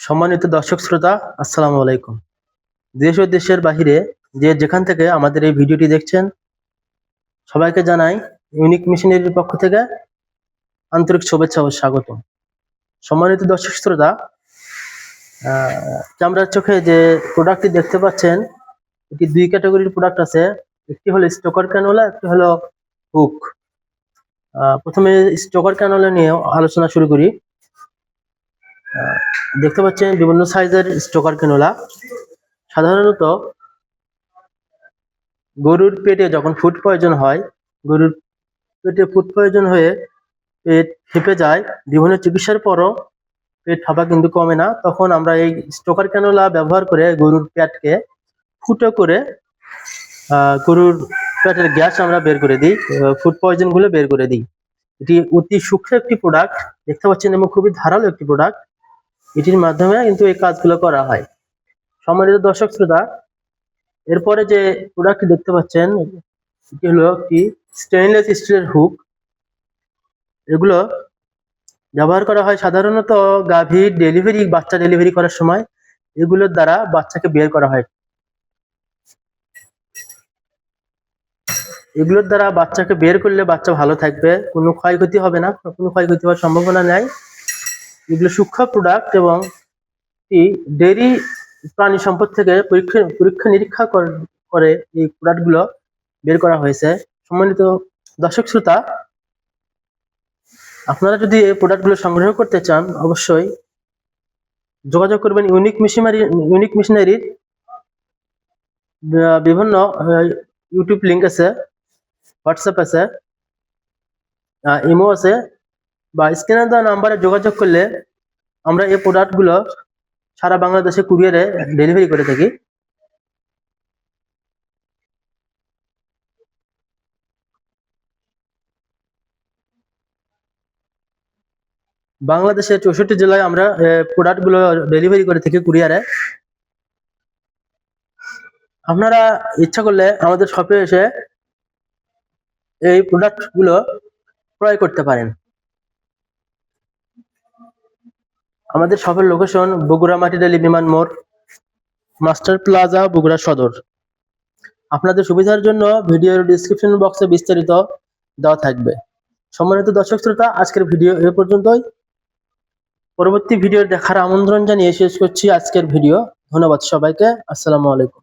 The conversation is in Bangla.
সম্মানিত দর্শক শ্রোতা, আসসালামু আলাইকুম। দেশ ও দেশের বাহিরে যে যেখান থেকে আমাদের এই ভিডিওটি দেখছেন, সবাইকে জানাই ইউনিক মেশিনারির পক্ষ থেকে আন্তরিক শুভেচ্ছা ও স্বাগত সম্মানিত দর্শক শ্রোতা ক্যামেরার চোখে যে প্রোডাক্টটি দেখতে পাচ্ছেন, এটি দুই ক্যাটাগরির প্রোডাক্ট আছে। একটি হলো স্টোকার ক্যানোলা একটি হলো হুক প্রথমে স্টোকার ক্যানোলা নিয়ে আলোচনা শুরু করি। দেখতে পাচ্ছেন বিভিন্ন সাইজের স্টোকার কেনোলা সাধারণত গরুর পেটে যখন ফুড পয়জন হয়, গরুর পেটে ফুড পয়জন হয়ে পেট ফেপে যায়, বিভিন্ন চিকিৎসার পরও পেট ফাঁপা কিন্তু কমে না। তখন আমরা এই স্টোকার ক্যানোলা ব্যবহার করে গরুর পেটকে ফুটো করে গরুর পেটের গ্যাস আমরা বের করে দিই ফুড পয়জনগুলো বের করে দিই। এটি অতি সূক্ষ্ম একটি প্রোডাক্ট দেখতে পাচ্ছেন এবং খুবই ধারালো একটি প্রোডাক্ট এটির মাধ্যমে কিন্তু এই কাজগুলো করা হয়। সম্মানিত দর্শক শ্রোতা, এরপরে যে প্রোডাক্টটি দেখতে পাচ্ছেন, এটি হলো একটি স্টেইনলেস স্টিলের হুক এগুলো ব্যবহার করা হয় সাধারণত গাভীর ডেলিভারি বাচ্চা ডেলিভারি করার সময়। এগুলোর দ্বারা বাচ্চাকে বের করা হয়। এগুলোর দ্বারা বাচ্চাকে বের করলে বাচ্চা ভালো থাকবে, কোনো ক্ষয়ক্ষতি হবে না, কোনো ক্ষয়ক্ষতি হওয়ার সম্ভাবনা নাই। এগুলো সূক্ষ্ম প্রোডাক্ট এবং ডেরি প্রাণী সম্পদ থেকে পরীক্ষা পরীক্ষা নিরীক্ষা কর- এই প্রোডাক্টগুলো বের করা হয়েছে। সম্মানিত দর্শক শ্রোতা, আপনারা যদি এই প্রোডাক্টগুলো সংগ্রহ করতে চান, অবশ্যই যোগাযোগ করবেন ইউনিক মেশিনারি ইউনিক মেশিনারির বিভিন্ন ইউটিউব লিংক আছে হোয়াটসঅ্যাপ আছে ইমো আছে বা স্ক্রিনে দেওয়া নাম্বারে যোগাযোগ করলে আমরা এই প্রোডাক্টগুলো সারা বাংলাদেশে কুরিয়ারে ডেলিভারি করে থাকি। বাংলাদেশের চৌষট্টি জেলায় আমরা প্রোডাক্টগুলো ডেলিভারি করে থাকি কুরিয়ারে আপনারা ইচ্ছা করলে আমাদের শপে এসে এই প্রোডাক্টগুলো ক্রয় করতে পারেন। আমাদের সফল লোকেশন বগুড়া মাটিডালি বিমান মোড়, মাস্টার প্লাজা বগুড়া সদর। আপনাদের সুবিধার জন্য ভিডিওর ডিসক্রিপশন বক্সে বিস্তারিত দেওয়া থাকবে। সম্মানিত দর্শক শ্রোতা, আজকের ভিডিও এ পর্যন্তই। পরবর্তী ভিডিও দেখার আমন্ত্রণ জানিয়ে শেষ করছি আজকের ভিডিও। ধন্যবাদ সবাইকে। আসসালামু আলাইকুম।